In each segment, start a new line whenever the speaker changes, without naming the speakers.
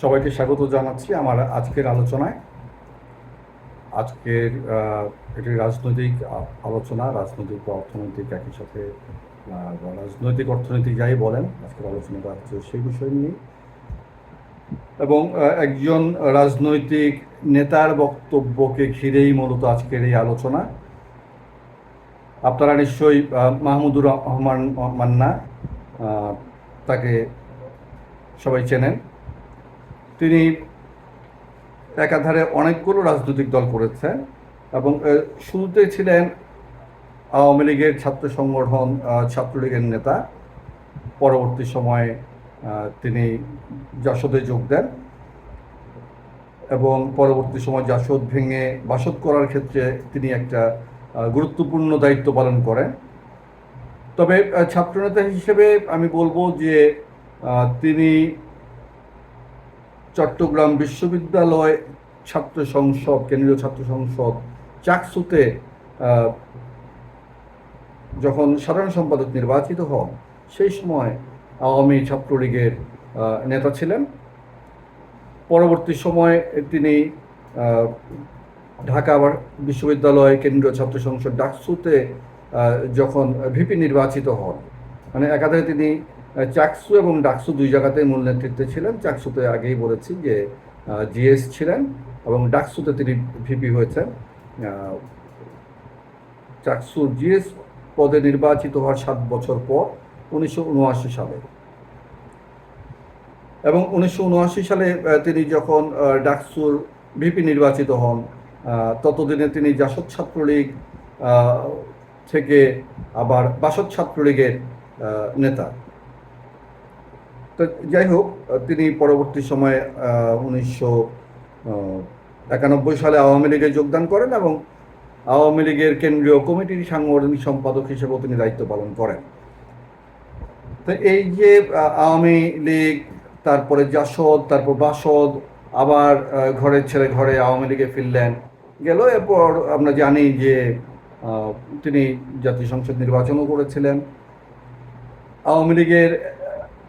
সবাইকে স্বাগত জানাচ্ছি আমার আজকের আলোচনায়। আজকের এটি রাজনৈতিক আলোচনা, রাজনৈতিক বা অর্থনৈতিক একই সাথে রাজনৈতিক অর্থনৈতিক যাই বলেন, আজকের আলোচনাটা হচ্ছে সেই বিষয় নিয়ে এবং একজন রাজনৈতিক নেতার বক্তব্যকে ঘিরেই মূলত আজকের এই আলোচনা। আপনারা নিশ্চয়ই মাহমুদুর রহমান মান্না তাকে সবাই চেনেন। তিনি একাধারে অনেকগুলো রাজনৈতিক দল করেছেন এবং আহ, শুরুতে ছিলেন আওয়ামী লীগের ছাত্র সংগঠন ছাত্রলীগের নেতা। পরবর্তী সময়ে তিনি জাসদে যোগ দেন এবং পরবর্তী সময় জাসদ ভেঙে বাসদ করার ক্ষেত্রে তিনি একটা গুরুত্বপূর্ণ দায়িত্ব পালন করেন। তবে ছাত্রনেতা হিসেবে আমি বলব যে তিনি চট্টগ্রাম বিশ্ববিদ্যালয় ছাত্র সংসদ, কেন্দ্রীয় ছাত্র সংসদ, চাকসুতে যখন সাধারণ সম্পাদক নির্বাচিত হন, সেই সময় আওয়ামী ছাত্রলীগের নেতা ছিলেন। পরবর্তী সময়ে তিনি ঢাকা বিশ্ববিদ্যালয়, কেন্দ্রীয় ছাত্র সংসদ, ডাকসুতে যখন ভিপি নির্বাচিত হন মানে একাধারে তিনি চাকসু এবং ডাকসু দুই জায়গাতে মূল নেতৃত্বে ছিলেন। চাকসুতে আগেই বলেছি যে জিএস ছিলেন এবং ডাকসুতে তিনি ভিপি হয়েছেন। আহ, চাকসুর জিএস পদে নির্বাচিত হওয়ার সাত বছর পর উনিশশো উনআশি সালে। এবং উনিশশো উনআশি সালে তিনি যখন ডাকসুর ভিপি নির্বাচিত হন ততদিনে তিনি জাসদ ছাত্রলীগ থেকে আবার বাসদ ছাত্রলীগের নেতা। তো যাই হোক তিনি পরবর্তী সময়ে উনিশশো একানব্বই সালে আওয়ামী লীগে যোগদান করেন এবং আওয়ামী লীগের কেন্দ্রীয় কমিটির সাংগঠনিক সম্পাদক হিসেবেও তিনি দায়িত্ব পালন করেন। তো এই যে আওয়ামী লীগ, তারপরে জাসদ, তারপর বাসদ, আবার ঘরের ছেলে ঘরে আওয়ামী লীগে ফিরলেন, গেল। এরপর আমরা জানি যে তিনি জাতীয় সংসদ নির্বাচনও করেছিলেন। আওয়ামী লীগের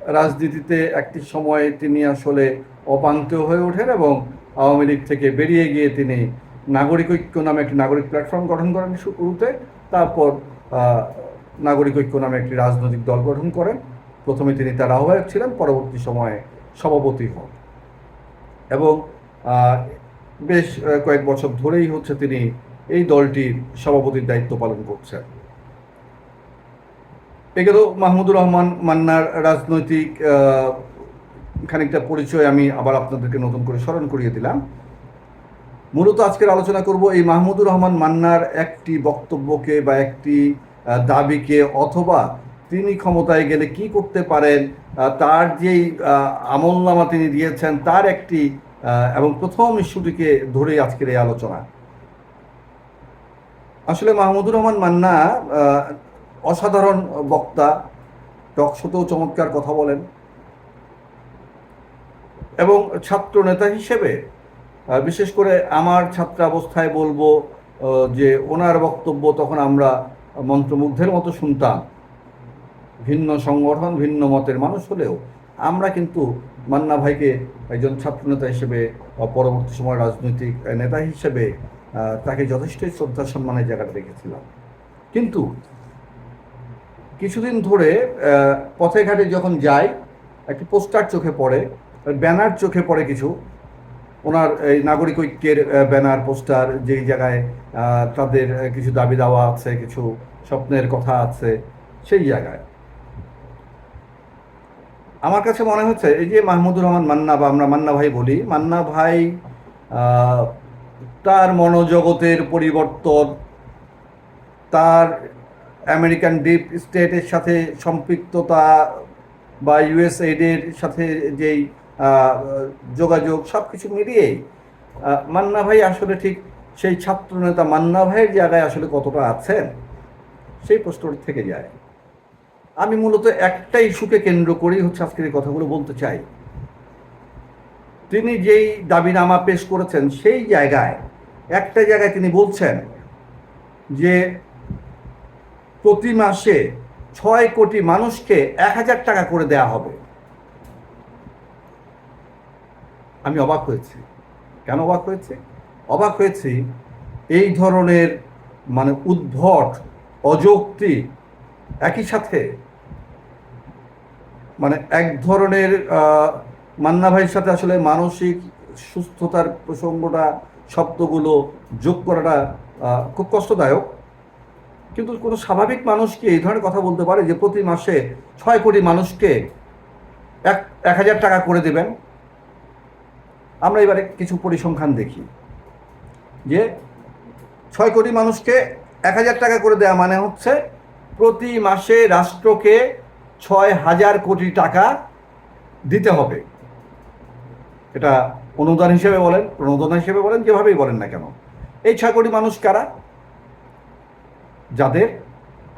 রাজনীতিতে একটি সময়ে তিনি আসলে অপাঙ্ক্তেয় হয়ে ওঠেন এবং আওয়ামী লীগ থেকে বেরিয়ে গিয়ে তিনি নাগরিক ঐক্য নামে একটি নাগরিক প্ল্যাটফর্ম গঠন করেন শুরুতে। তারপর নাগরিক ঐক্য নামে একটি রাজনৈতিক দল গঠন করেন। প্রথমে তিনি তার আহ্বায়ক ছিলেন, পরবর্তী সময়ে সভাপতি হন। এবং বেশ কয়েক বছর ধরেই হচ্ছে তিনি এই দলটির সভাপতির দায়িত্ব পালন করছেন। এগুলো মাহমুদুর রহমান মান্নার রাজনৈতিক খানিকটা পরিচয় আমি আবার আপনাদেরকে নতুন করে স্মরণ করিয়ে দিলাম। মূলত আজকের আলোচনা করব এই মাহমুদুর রহমান মান্নার একটি বক্তব্যকে বা একটি দাবিকে অথবা তিনি ক্ষমতায় গেলে কি করতে পারেন তার যেই আমলনামা তিনি দিয়েছেন, তার একটি এবং প্রথম ইস্যুটিকে ধরেই আজকের এই আলোচনা। আসলে মাহমুদুর রহমান মান্না অসাধারণ বক্তা টকশোতেও চমৎকার কথা বলেন। এবং ছাত্র নেতা হিসেবে বিশেষ করে আমার ছাত্রাবস্থায় বলব যে ওনার বক্তব্য তখন আমরা মন্ত্রমুগ্ধের মতো শুনতাম। ভিন্ন সংগঠন, ভিন্ন মতের মানুষ হলেও আমরা কিন্তু মান্না ভাইকে একজন ছাত্রনেতা হিসেবে পরবর্তী সময় রাজনৈতিক নেতা হিসেবে তাকে যথেষ্টই শ্রদ্ধা সম্মানের জায়গাটা রেখেছিলাম কিন্তু কিছুদিন ধরে পথে ঘাটে যখন যাই, একটি পোস্টার চোখে পড়ে, ব্যানার চোখে পড়ে কিছু। ওনার এই নাগরিক ঐক্যের ব্যানার, পোস্টার, যেই জায়গায় তাদের কিছু দাবি দাওয়া আছে, কিছু স্বপ্নের কথা আছে, সেই জায়গায়। আমার কাছে মনে হচ্ছে, এই যে মাহমুদুর রহমান মান্না, বা আমরা মান্না ভাই বলি, মান্না ভাই তার মনোজগতের পরিবর্তন, তার আমেরিকান ডিপ স্টেটের সাথে সম্পৃক্ততা বা ইউএসএইডের সাথে যেই যোগাযোগ সব কিছু মিলিয়েই মান্না ভাই আসলে ঠিক সেই ছাত্রনেতা মান্না ভাইয়ের জায়গায় আসলে কতটা আছেন, সেই প্রশ্নটা থেকে যায়। আমি মূলত একটা ইস্যুকে কেন্দ্র করেই হচ্ছে আজকের এই কথাগুলো বলতে চাই। তিনি যেই দাবিনামা পেশ করেছেন সেই জায়গায়, একটা জায়গায় তিনি বলছেন যে প্রতি মাসে ছয় কোটি মানুষকে এক হাজার টাকা করে দেয়া হবে। আমি অবাক হয়েছি। কেন অবাক হয়েছি? অবাক হয়েছি এই ধরনের মানে উদ্ভট, অযৌক্তিক একই সাথে মানে এক ধরনের মান্না ভাইয়ের সাথে আসলে মানসিক সুস্থতার প্রসঙ্গটা, শব্দগুলো যোগ করাটা খুব কষ্টদায়ক। কিন্তু কোনো স্বাভাবিক মানুষ কি এই ধরনের কথা বলতে পারে যে প্রতি মাসে ছয় কোটি মানুষকে এক এক হাজার টাকা করে দেবেন। আমরা এবারে কিছু পরিসংখ্যান দেখি যে ছয় কোটি মানুষকে এক হাজার টাকা করে দেওয়া মানে হচ্ছে প্রতি মাসে রাষ্ট্রকে ছয় হাজার কোটি টাকা দিতে হবে। এটা অনুদান হিসেবে বলেন, প্রণোদনা হিসেবে বলেন, যেভাবেই বলেন না কেন। এই ছয় কোটি মানুষ কারা? যাদের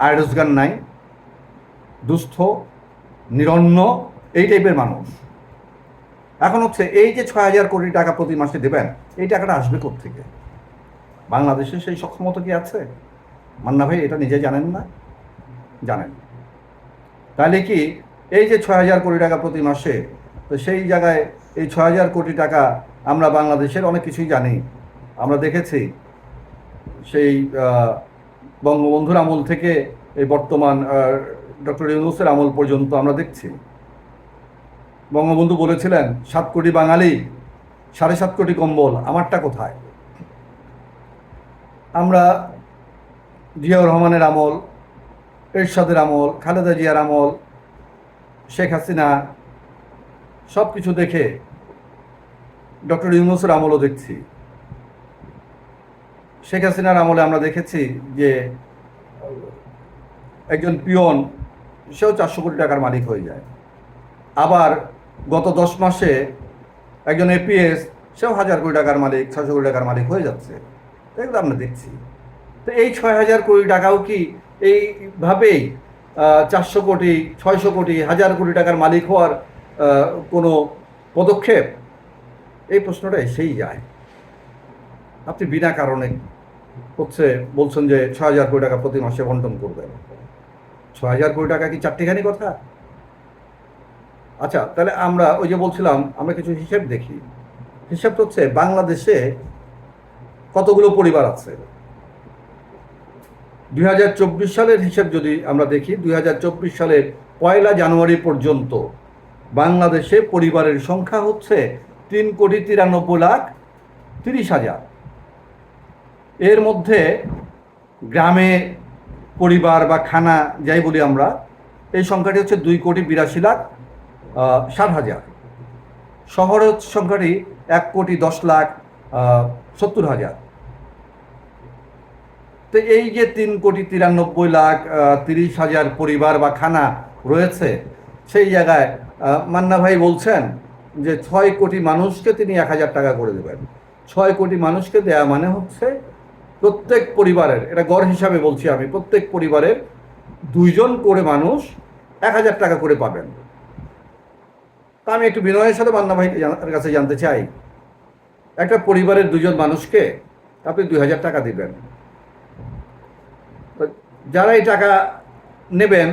আয় রোজগার নাই, দুস্থ, নিরন্ন, এই টাইপের মানুষ। এখন হচ্ছে এই যে ছয় হাজার কোটি টাকা প্রতি মাসে দেবেন, এই টাকাটা আসবে থেকে বাংলাদেশে সেই সক্ষমতা কি আছে? মান্না ভাই, এটা নিজে জানেন না? জানেন। তাহলে কি এই যে ছয় হাজার কোটি টাকা প্রতি মাসে, তো সেই জায়গায় এই ছয় হাজার কোটি টাকা আমরা বাংলাদেশের অনেক কিছুই জানি। আমরা দেখেছি সেই বঙ্গবন্ধুর আমল থেকে এই বর্তমান ডক্টর ইউনুসের আমল পর্যন্ত আমরা দেখছি। বঙ্গবন্ধু বলেছিলেন, সাত কোটি বাঙালি, সাড়ে সাত কোটি কম্বল, আমারটা কোথায়? আমরা জিয়াউর রহমানের আমল, এরশাদের আমল, খালেদা জিয়ার আমল, শেখ হাসিনা সব কিছু দেখে ডক্টর ইউনুসের আমলও দেখছি। শেখ হাসিনার আমলে আমরা দেখেছি যে একজন পিয়ন, সেও চারশো কোটি টাকার মালিক হয়ে যায়। আবার গত দশ মাসে একজন এপিএস সেও হাজার কোটি টাকার মালিক ছশো কোটি টাকার মালিক হয়ে যাচ্ছে। এগুলো আমরা দেখছি। তো এই ছয় হাজার কোটি টাকাও কি এইভাবেই চারশো কোটি, ছয়শো কোটি, হাজার কোটি টাকার মালিক হওয়ার কোনো পদক্ষেপ? এই প্রশ্নটা এসেই যায়। আপনি বিনা কারণে হচ্ছে বলছেন যে ছ হাজার কোটি টাকা প্রতি মাসে বন্টন করবেন। ছ হাজার কোটি টাকা কি চারটিখানি কথা? আচ্ছা তাহলে আমরা ওই যে বলছিলাম, আমরা কিছু হিসেব দেখি। হিসাব হচ্ছে বাংলাদেশে কতগুলো পরিবার আছে? দুই হাজার চব্বিশ সালের হিসেব যদি আমরা দেখি, দুই হাজার চব্বিশ সালের পয়লা জানুয়ারি পর্যন্ত বাংলাদেশে পরিবারের সংখ্যা হচ্ছে তিন কোটি তিরানব্বই লাখ তিরিশ হাজার। এর মধ্যে গ্রামে পরিবার বা খানা যাই বলি আমরা, এই সংখ্যাটি হচ্ছে দুই কোটি বিরাশি লাখ ষাট হাজার। শহরে হচ্ছে সংখ্যাটি এক কোটি দশ লাখ সত্তর হাজার। তো এই যে তিন কোটি তিরানব্বই লাখ তিরিশ হাজার পরিবার বা খানা রয়েছে, সেই জায়গায় মান্না ভাই বলছেন যে ছয় কোটি মানুষকে তিনি এক হাজার টাকা করে দেবেন। ছয় কোটি মানুষকে দেয়া মানে হচ্ছে প্রত্যেক পরিবারের, এটা গড় হিসাবে বলছি আমি, প্রত্যেক পরিবারের দুইজন করে মানুষ এক হাজার টাকা করে পাবেন। তা আমি একটু বিনয়ের সাথে মান্না ভাইকে কাছে জানতে চাই। একটা পরিবারের দুজন মানুষকে আপনি দুই হাজার টাকা দিবেন। যারা এই টাকা নেবেন,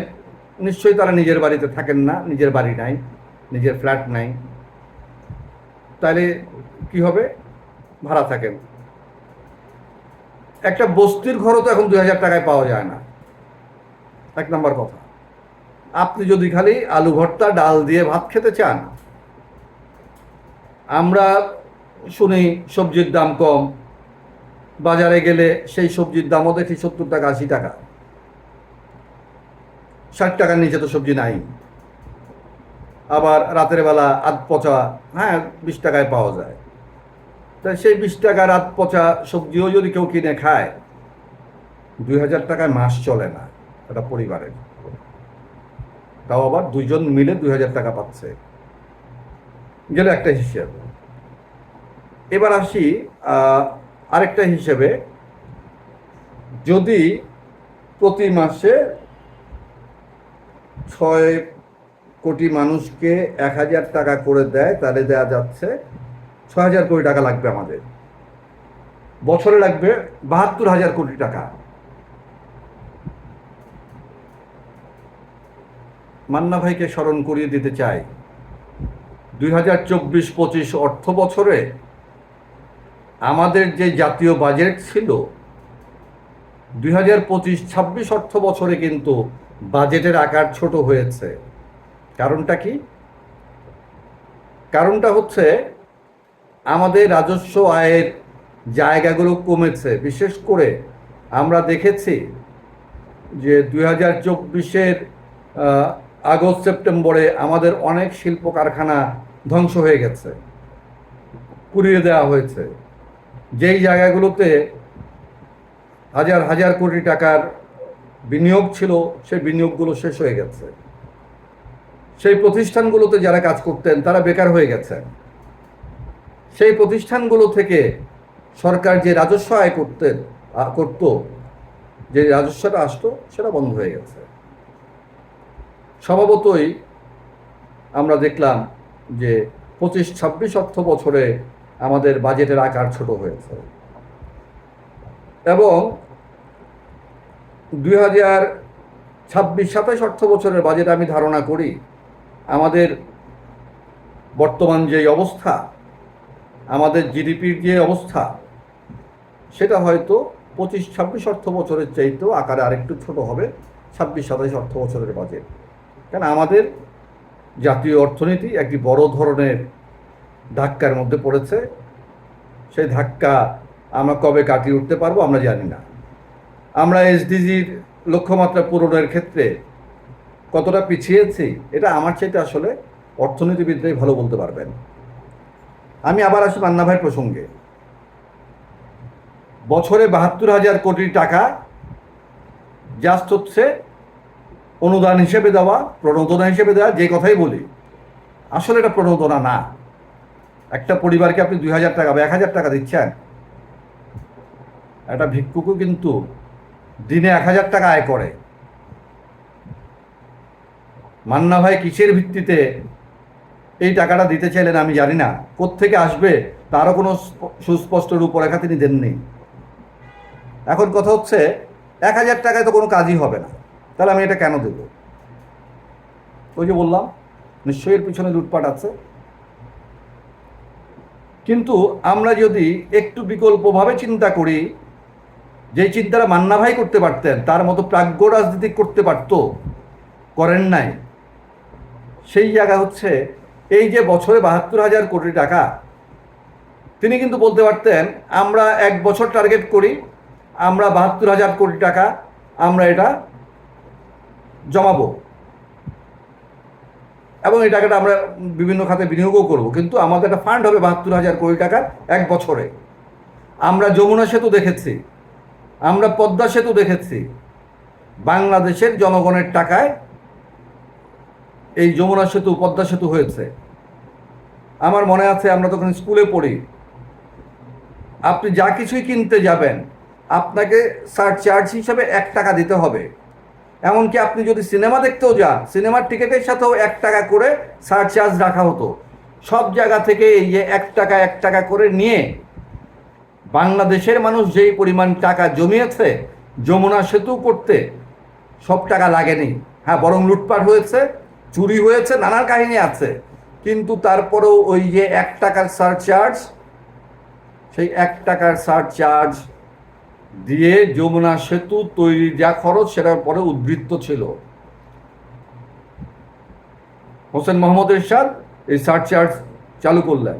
নিশ্চয়ই তারা নিজের বাড়িতে থাকেন না, নিজের বাড়ি নাই, নিজের ফ্ল্যাট নাই। তাহলে কি হবে? ভাড়া থাকেন। একটা বস্তির ঘরও তো এখন দুই হাজার টাকায় পাওয়া যায় না। এক নম্বর কথা। আপনি যদি খালি আলু ভর্তা, ডাল দিয়ে ভাত খেতে চান, আমরা শুনি সবজির দাম কম, বাজারে গেলে সেই সবজির দামও দেখি সত্তর টাকা, আশি টাকা। ষাট টাকার নিচে তো সবজি নাই। আবার রাতের বেলা আধ পচা হ্যাঁ বিশ টাকায় পাওয়া যায়। তাই সেই বিশ টাকা রাত পচা সবজিও যদি কেউ কিনে খায়, দুই হাজার টাকায় মাস চলে না এটা পরিবারের। তাও আবার দুইজন মিলে দুই হাজার টাকা পাচ্ছে। গেলে একটা হিসেব। এবার আসি আরেকটা হিসেবে। যদি প্রতি মাসে ছয় কোটি মানুষকে এক হাজার টাকা করে দেয়, তাহলে দেয়া যাচ্ছে ছ হাজার কোটি টাকা লাগবে আমাদের। বছরে লাগবে বাহাত্তর হাজার কোটি টাকা। মান্না ভাইকে স্মরণ করিয়ে দিতে চাই। দুই হাজার চব্বিশ পঁচিশ অর্থ বছরে আমাদের যে জাতীয় বাজেট ছিল, দুই হাজার পঁচিশ ছাব্বিশ অর্থ বছরে কিন্তু বাজেটের আকার ছোট হয়েছে। কারণটা কি? কারণটা হচ্ছে আমাদের রাজস্ব আয়ের জায়গাগুলো কমেছে। বিশেষ করে আমরা দেখেছি যে দুই হাজার চব্বিশের আগস্ট, সেপ্টেম্বরে আমাদের অনেক শিল্প কারখানা ধ্বংস হয়ে গেছে পুড়িয়ে দেওয়া হয়েছে। যেই জায়গাগুলোতে হাজার হাজার কোটি টাকার বিনিয়োগ ছিল, সেই বিনিয়োগগুলো শেষ হয়ে গেছে। সেই প্রতিষ্ঠানগুলোতে যারা কাজ করতেন, তারা বেকার হয়ে গেছেন। সেই প্রতিষ্ঠানগুলো থেকে সরকার যে রাজস্ব আয় করতেন আ, করত যে রাজস্বটা আসতো সেটা বন্ধ হয়ে গেছে। স্বভাবতই আমরা দেখলাম যে পঁচিশ ছাব্বিশ অর্থ বছরে আমাদের বাজেটের আকার ছোট হয়েছে। এবং দুই হাজার ছাব্বিশ সাতাশ অর্থ বছরের বাজেট আমি ধারণা করি আমাদের বর্তমান যে অবস্থা আমাদের জিডিপির যে অবস্থা, সেটা হয়তো পঁচিশ, ছাব্বিশ অর্থ বছরের চাইতেও আকারে আরেকটু ছোট হবে, ছাব্বিশ সাতাশ অর্থ বছরের বাজেট কারণ আমাদের জাতীয় অর্থনীতি একটি বড় ধরনের ধাক্কার মধ্যে পড়েছে। সেই ধাক্কা আমরা কবে কাটিয়ে উঠতে পারব আমরা জানি না। আমরা এসডিজির লক্ষ্যমাত্রা পূরণের ক্ষেত্রে কতটা পিছিয়েছি, এটা আমার চাইতে আসলে অর্থনীতিবিদরাই ভালো বলতে পারবেন। আমি আবার আসি মান্না ভাইয়ের প্রসঙ্গে। বছরে বাহাত্তর হাজার কোটি টাকা জাস্ট হচ্ছে অনুদান হিসেবে দেওয়া, প্রণোদনা হিসেবে দেওয়া, যে কথাই বলি। আসলে এটা প্রণোদনা না। একটা পরিবারকে আপনি দুই হাজার টাকা বা এক হাজার টাকা দিচ্ছেন, একটা ভিক্ষুকও কিন্তু দিনে এক হাজার টাকা আয় করে। মান্না ভাই কিসের ভিত্তিতে এই টাকাটা দিতে চাইলেন আমি জানি না। কোত্থেকে আসবে তারও কোনো স্প- সুস্পষ্ট রূপরেখা তিনি দেননি। এখন কথা হচ্ছে, এক হাজার টাকায় তো কোনো কাজই হবে না। তাহলে আমি এটা কেন দেব? ওই যে বললাম, নিশ্চয়ই এর পিছনে লুটপাট আছে। কিন্তু আমরা যদি একটু বিকল্পভাবে চিন্তা করি যে চিন্তাটা মান্না ভাই করতে পারতেন, তার মতো প্রাজ্ঞ রাজনীতি করতে পারতো, করেন নাই। সেই জায়গা হচ্ছে এই যে বছরে বাহাত্তর হাজার কোটি টাকা, তিনি কিন্তু বলতে পারতেন, আমরা এক বছর টার্গেট করি, আমরা বাহাত্তর হাজার কোটি টাকা, আমরা এটা জমাবো। এবং এই টাকাটা আমরা বিভিন্ন খাতে বিনিয়োগও করব, কিন্তু আমাদের একটা ফান্ড হবে বাহাত্তর হাজার কোটি টাকা এক বছরে। আমরা যমুনা সেতু দেখেছি, আমরা পদ্মা সেতু দেখেছি, বাংলাদেশের জনগণের টাকায় এই যমুনা সেতু, পদ্মা সেতু হয়েছে। আমার মনে আছে আমরা তখন স্কুলে পড়ি। আপনি যা কিছুই কিনতে যাবেন, আপনাকে সার চার্জ হিসাবে এক টাকা দিতে হবে। এমনকি আপনি যদি সিনেমা দেখতেও যান, সিনেমার টিকিটের সাথেও এক টাকা করে সার চার্জ রাখা হতো। সব জায়গা থেকে এই যে এক টাকা এক টাকা করে নিয়ে বাংলাদেশের মানুষ যেই পরিমাণ টাকা জমিয়েছে, যমুনা সেতু করতে, সব টাকা লাগেনি। হ্যাঁ বরং লুটপাট হয়েছে, চুরি হয়েছে, নানান কাহিনী আছে। কিন্তু তারপরেও ওই যে এক টাকার সারচার্জ সেই এক টাকার সারচার্জ দিয়ে যমুনা সেতু তৈরি যা খরচ, সেটার পরে উদ্বৃত্ত ছিল। হোসেন মোহাম্মদ এরশাদ এই সারচার্জ চালু করলেন।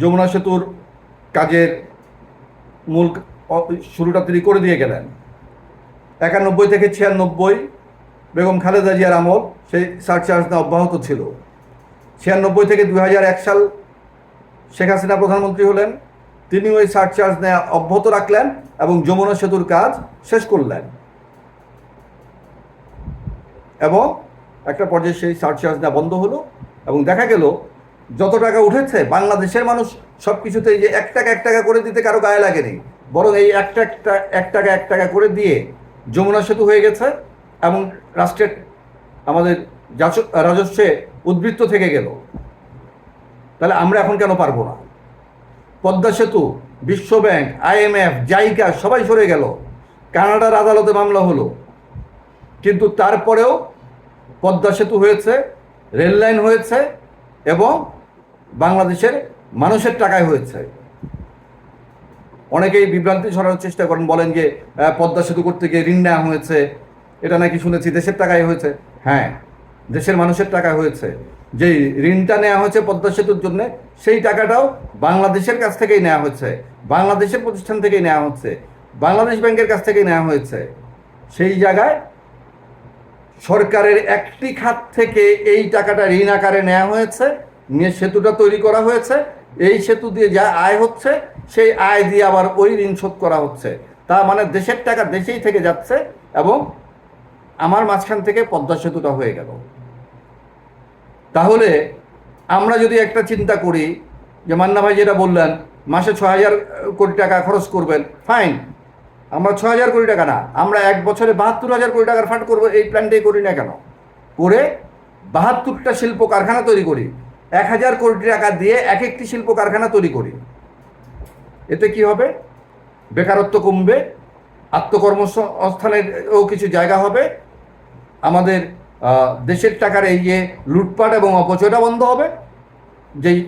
যমুনা সেতুর কাজের মূল শুরুটা তিনি করে দিয়ে গেলেন। একানব্বই থেকে ছিয়ানব্বই বেগম খালেদা জিয়ার আমল, সেই সারচার্জ না অব্যাহত ছিল। ছিয়ানব্বই থেকে দুই এক সাল শেখ হাসিনা প্রধানমন্ত্রী হলেন তিনি ওই সারচার্জ নেওয়া অব্যাহত রাখলেন এবং যমুনা সেতুর কাজ শেষ করলেন। এবং একটা পর্যায়ে সেই সারচার্জ নেওয়া বন্ধ হলো এবং দেখা গেল, যত টাকা উঠেছে, বাংলাদেশের মানুষ সব কিছুতে যে এক টাকা এক টাকা করে দিতে কারও গায়ে লাগেনি। বরং এই একটা এক টাকা এক টাকা করে দিয়ে যমুনা সেতু হয়ে গেছে। এবং রাষ্ট্রের আমাদের রাজস্বে উদ্বৃত্ত থেকে গেল। তাহলে আমরা এখন কেন পারব না? পদ্মা সেতু, বিশ্ব ব্যাংক আইএমএফ জাইকা সবাই সরে গেল। কানাডার আদালতে মামলা হলো। কিন্তু তারপরেও পদ্মা সেতু হয়েছে, রেল লাইন হয়েছে এবং বাংলাদেশের মানুষের টাকায় হয়েছে। অনেকেই বিভ্রান্তি ছড়ানোর চেষ্টা করেন, বলেন যে পদ্মা সেতু করতে গিয়ে ঋণ নেওয়া হয়েছে। এটা নাকি শুনেছি দেশের টাকায় হয়েছে। হ্যাঁ। দেশের মানুষের টাকা হয়েছে। যে ঋণটা নেওয়া হয়েছে পদ্মা সেতুর জন্য সেই টাকাটাও বাংলাদেশের কাছ থেকেই নেওয়া হচ্ছে বাংলাদেশের প্রতিষ্ঠান থেকেই নেওয়া হচ্ছে। বাংলাদেশ ব্যাংকের কাছ থেকেই নেওয়া হয়েছে। সেই জায়গায় সরকারের একটি খাত থেকে এই টাকাটা ঋণ আকারে নেওয়া হয়েছে নিয়ে সেতুটা তৈরি করা হয়েছে। এই সেতু দিয়ে যা আয় হচ্ছে সেই আয় দিয়ে আবার ওই ঋণ শোধ করা হচ্ছে। তা মানে দেশের টাকা দেশেই থেকে যাচ্ছে এবং আমার মাঝখান থেকে পদ্মা সেতুটা হয়ে গেল। তাহলে আমরা যদি একটা চিন্তা করি, যে মান্না ভাই যেটা বললেন, মাসে ছ হাজার কোটি টাকা খরচ করবেন ফাইন আমরা ছ হাজার কোটি টাকা না, আমরা এক বছরে বাহাত্তর হাজার কোটি টাকার ফান্ড করব, এই প্ল্যানটাই করি না কেন? করে বাহাত্তরটা শিল্প কারখানা তৈরি করি, এক হাজার কোটি টাকা দিয়ে এক একটি শিল্প কারখানা তৈরি করি। এতে কি হবে? বেকারত্ব কমবে আত্মকর্মসংস্থানেরও কিছু জায়গা হবে আমাদের দেশের টাকার এই যে লুটপাট এবং অপচয়টা বন্ধ হবে, যেই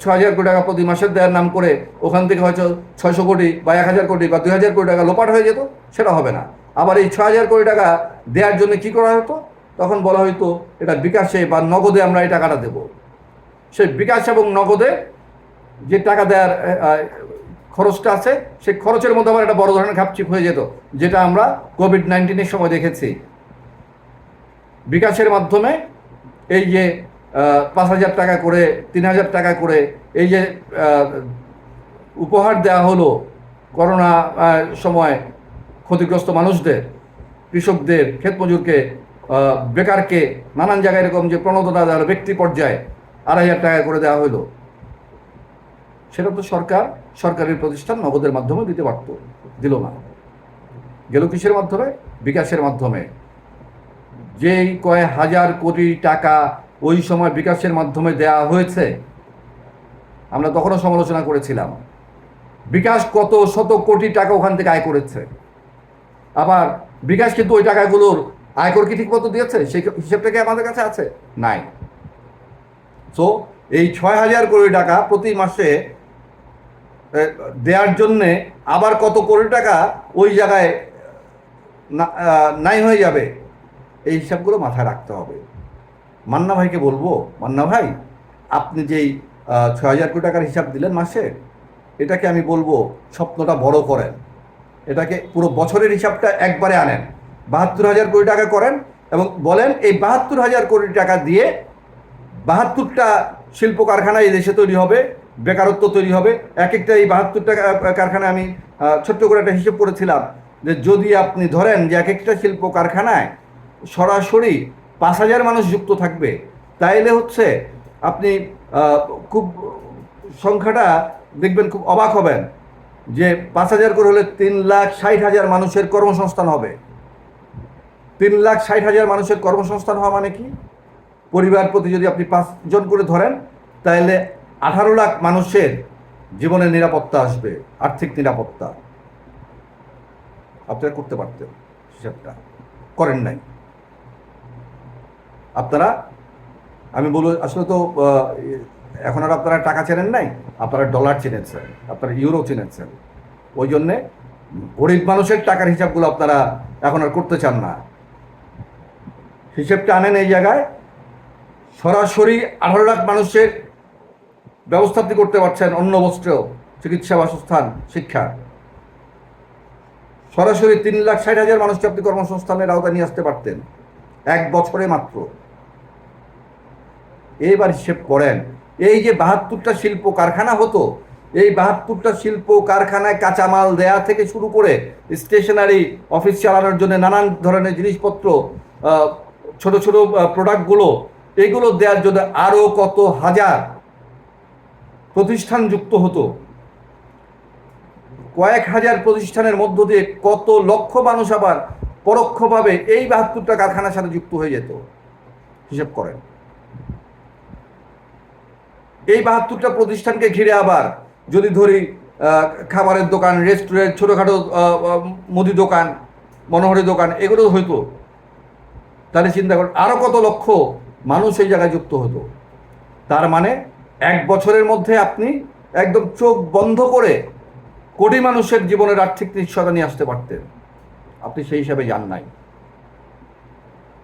ছ হাজার কোটি টাকা প্রতি মাসের দেওয়ার নাম করে ওখান থেকে হয়তো ছয়শো কোটি বা এক হাজার কোটি বা দুই হাজার কোটি টাকা লোপাট হয়ে যেত, সেটা হবে না। আবার এই ছ হাজার কোটি টাকা দেওয়ার জন্য কি করা হতো? তখন বলা হয়তো এটা বিকাশে বা নগদে আমরা এই টাকাটা দেব। সেই বিকাশ এবং নগদে যে টাকা দেওয়ার খরচটা আছে, সেই খরচের মধ্যে আবার একটা বড় ধরনের খাপচিপ হয়ে যেত, যেটা আমরা কোভিড নাইন্টিনের সময় দেখেছি। বিকাশের মাধ্যমে এই যে পাঁচ হাজার টাকা করে, তিন হাজার টাকা করে এই যে উপহার দেওয়া হলো করোনা সময় ক্ষতিগ্রস্ত মানুষদের, কৃষকদের, ক্ষেত মজুরকে বেকারকে, নানান জায়গায় এরকম যে প্রণোদনা দেওয়া ব্যক্তি পর্যায়ে আড়াই হাজার টাকা করে দেওয়া হলো। সেটা তো সরকার সরকারি প্রতিষ্ঠান নগদের মাধ্যমে দিতে পারত, দিল না। গেল কিসের মাধ্যমে? বিকাশের মাধ্যমে। যেই কয় হাজার কোটি টাকা ওই সময় বিকাশের মাধ্যমে দেয়া হয়েছে, আমরা তখনও সমালোচনা করেছিলাম। বিকাশ কত শত কোটি টাকা ওখান থেকে আয় করেছে। আবার বিকাশ কিন্তু ওই টাকাগুলোর আয়কর কি ঠিক মতো দিয়েছে? সেই হিসেবটা কি আমাদের কাছে আছে? নাই। সো এই ছয় হাজার কোটি টাকা প্রতি মাসে দেওয়ার জন্যে আবার কত কোটি টাকা ওই জায়গায় নাই হয়ে যাবে। এই হিসাবগুলো মাথায় রাখতে হবে। মান্না ভাইকে বলব, মান্না ভাই, আপনি যেই ছ হাজার কোটি টাকার হিসাব দিলেন মাসে, এটাকে আমি বলব স্বপ্নটা বড় করেন। এটাকে পুরো বছরের হিসাবটা একবারে আনেন। বাহাত্তর হাজার কোটি টাকা করেন এবং বলেন এই বাহাত্তর হাজার কোটি টাকা দিয়ে বাহাত্তরটা শিল্প কারখানা এই দেশে তৈরি হবে, বেকারত্ব তৈরি হবে। এক একটা এই বাহাত্তরটা কারখানা আমি ছোট্ট করে একটা হিসেব করেছিলাম যে যদি আপনি ধরেন যে এক একটা শিল্প কারখানায় সরাসরি পাঁচ হাজার মানুষ যুক্ত থাকবে। তাইলে হচ্ছে আপনি খুব সংখ্যাটা দেখবেন খুব অবাক হবেন যে পাঁচ হাজার করে হলে তিন লাখ ষাট হাজার মানুষের কর্মসংস্থান হবে। তিন লাখ ষাট হাজার মানুষের কর্মসংস্থান হওয়া মানে কি? পরিবার প্রতি যদি আপনি পাঁচজন করে ধরেন তাহলে আঠারো লাখ মানুষের জীবনের নিরাপত্তা আসবে, আর্থিক নিরাপত্তা। আপনারা করতে পারতেন, হিসাবটা। করেন নাই। আপনারা, আমি বলব, আসলে তো এখন আর আপনারা টাকা চেনেন নাই, আপনারা ডলার চিনেছেন আপনারা ইউরো চিনেছেন ওই জন্যে গরিব মানুষের টাকার হিসাবগুলো আপনারা এখন আর করতে চান না। হিসেবটা আনেন এই জায়গায়, সরাসরি আঠারো লাখ মানুষের ব্যবস্থা আপনি করতে পারছেন অন্ন বস্ত্র চিকিৎসা বাসস্থান, শিক্ষা। সরাসরি তিন লাখ ষাট হাজার মানুষকে আপনি কর্মসংস্থানের আওতায় নিয়ে আসতে পারতেন। এক বছরে মাত্র। এইবার হিসেব করেন এই যে বাহাত্তরটা শিল্প কারখানা হতো, এই বাহাত্তরটা শিল্প কারখানায় কাঁচামাল দেয়া থেকে শুরু করে স্টেশনারি অফিস চালানোর জন্য নানান ধরনের জিনিসপত্র ছোট ছোট প্রোডাক্টগুলো, এগুলো দেওয়ার জন্য আরও কত হাজার প্রতিষ্ঠান যুক্ত হতো। কয়েক হাজার প্রতিষ্ঠানের মধ্য দিয়ে কত লক্ষ মানুষ আবার পরোক্ষভাবে এই বাহাত্তরটা কারখানার সাথে যুক্ত হয়ে যেত, হিসেব করেন। এই বাহাত্তরটা প্রতিষ্ঠানকে ঘিরে আবার যদি ধরি খাবারের দোকান রেস্টুরেন্ট ছোটোখাটো মুদি দোকান, মনোহরি দোকান, এগুলো হইতো। তাহলে চিন্তা করেন আরও কত লক্ষ মানুষ এই জায়গায় যুক্ত হতো। তার মানে এক বছরের মধ্যে আপনি একদম চোখ বন্ধ করে কোটি মানুষের জীবনের আর্থিক নিশ্চয়তা নিয়ে আসতে পারতেন। আপনি সেই হিসাবে যান নাই।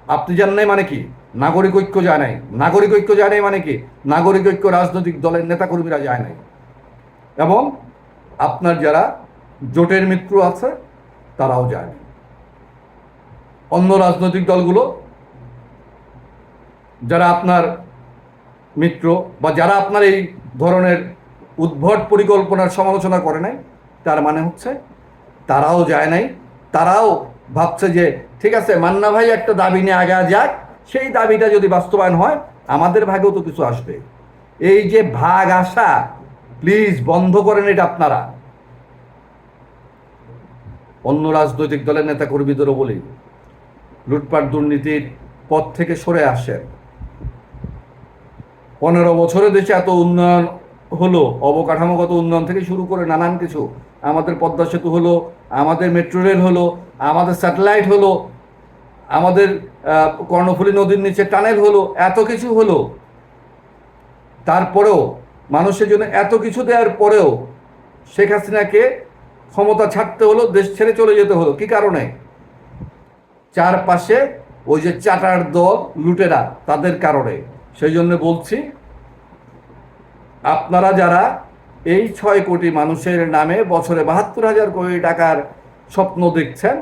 আপনি যান নাই মানে কি? নাগরিক ঐক্য যায় নাই। নাগরিক ঐক্য যায় নাই মানে কি? নাগরিক ঐক্য রাজনৈতিক দলের নেতাকর্মীরা যায় নাই। এবং আপনার যারা জোটের মিত্র আছে, তারাও যায় না অন্য রাজনৈতিক দলগুলো, যারা আপনার মিত্র বা যারা আপনার এই ধরনের উদ্ভট পরিকল্পনার সমালোচনা করে নাই, তার মানে হচ্ছে তারাও যায় নাই। তারাও ভাবছে যে, ঠিক আছে, মান্না ভাই একটা দাবি নিয়ে আগে যাক। সেই দাবিটা যদি বাস্তবায়ন হয়, আমাদের ভাগেও তো কিছু আসবে। এই যে ভাগ আসা, প্লিজ বন্ধ করেন এটা আপনারা। অন্য রাজনৈতিক দলের নেতা কর্মীদেরও বলি, লুটপাট দুর্নীতির পথ থেকে সরে আসেন। পনেরো বছরে দেশে এত উন্নয়ন হলো, অবকাঠামোগত উন্নয়ন থেকে শুরু করে নানান কিছু। আমাদের পদ্মা সেতু হলো, আমাদের মেট্রো রেল হলো, আমাদের স্যাটেলাইট হলো, আমাদের কর্ণফুলী নদীর নিচে টানেল হলো, এত কিছু হলো। তারপরেও মানুষের জন্য এত কিছু দেওয়ার পরেও শেখ হাসিনাকে ক্ষমতা ছাড়তে হলো, দেশ ছেড়ে চলে যেতে হলো। কি কারণে? চারপাশে ওই যে চাটার দল লুটেরা, তাদের কারণে। সেই জন্য বলছি, আপনারা যারা এই ছয় কোটি মানুষের নামে বছরে বাহাত্তর হাজার কোটি টাকার স্বপ্ন দেখছেন।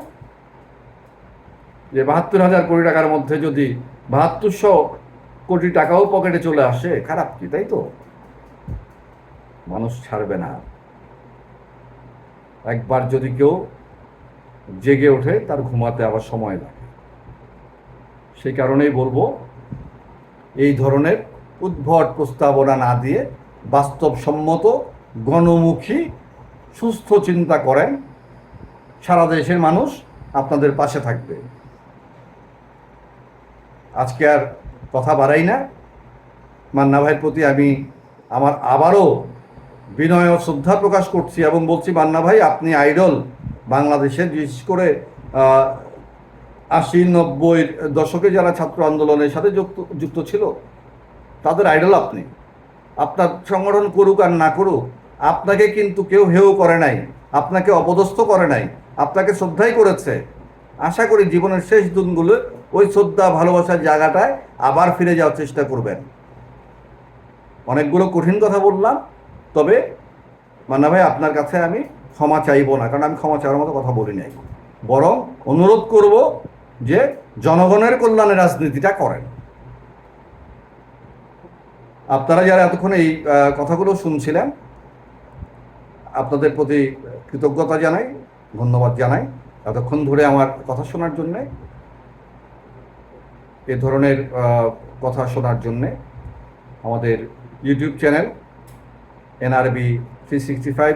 যে বাহাত্তর হাজার কোটি টাকার মধ্যে যদি বাহাত্তরশো কোটি টাকাও পকেটে চলে আসে, খারাপ কি, তাই তো? মানুষ ছাড়বে না। একবার যদি কেউ জেগে ওঠে, তার ঘুমাতে আবার সময় লাগে। সেই কারণেই বলব, এই ধরনের উদ্ভট প্রস্তাবনা না দিয়ে বাস্তবসম্মত গণমুখী, সুস্থ চিন্তা করেন, সারা দেশের মানুষ আপনাদের পাশে থাকবে। আজকে আর কথা বাড়াই না। মান্না ভাইয়ের প্রতি আমি আমার আবারও বিনয় ও শ্রদ্ধা প্রকাশ করছি এবং বলছি, মান্না ভাই, আপনি আইডল বাংলাদেশের, বিশেষ করে আশি নব্বই দশকে যারা ছাত্র আন্দোলনের সাথে যুক্ত যুক্ত ছিল, তাদের আইডল আপনি। আপনার সংগঠন করুক আর না করুক আপনাকে কিন্তু কেউ হেও করে নাই, আপনাকে অপদস্থ করে নাই, আপনাকে শ্রদ্ধাই করেছে। আশা করি জীবনের শেষ দিনগুলো ওই শ্রদ্ধা, ভালোবাসার জায়গাটায় আবার ফিরে যাওয়ার চেষ্টা করবেন। অনেকগুলো কঠিন কথা বললাম, তবে মান্না ভাই, আপনার কাছে আমি ক্ষমা চাইব না, কারণ আমি ক্ষমা চাওয়ার মতো কথা বলি নাই। বরং অনুরোধ করব যে জনগণের কল্যাণে রাজনীতিটা করেন। আপনারা যারা এতক্ষণ এই কথাগুলো শুনছিলেন আপনাদের প্রতি কৃতজ্ঞতা জানাই, ধন্যবাদ জানাই। এতক্ষণ ধরে আমার কথা শোনার জন্যে, এ ধরনের কথা শোনার জন্যে আমাদের YouTube channel NRB three sixty five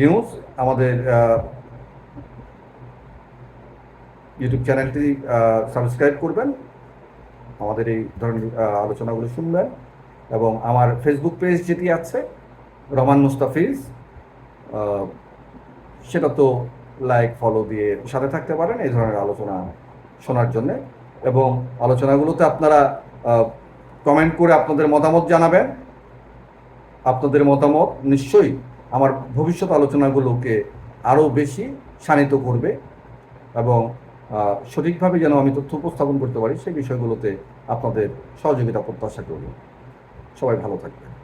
news, আমাদের ইউটিউব চ্যানেলটি সাবস্ক্রাইব করবেন। আমাদের এই ধরনের আলোচনাগুলো শুনবেন। এবং আমার ফেসবুক পেজ যেটি আছে রমান মুস্তাফিজ সেটা তো লাইক ফলো দিয়ে সাথে থাকতে পারেন এই ধরনের আলোচনা শোনার জন্যে। এবং আলোচনাগুলোতে আপনারা কমেন্ট করে আপনাদের মতামত জানাবেন। আপনাদের মতামত নিশ্চয়ই আমার ভবিষ্যৎ আলোচনাগুলোকে আরও বেশি শানিত করবে এবং সঠিকভাবে যেন আমি তথ্য উপস্থাপন করতে পারি, সেই বিষয়গুলোতে আপনাদের সহযোগিতা প্রত্যাশা করি। সবাই ভালো থাকবেন।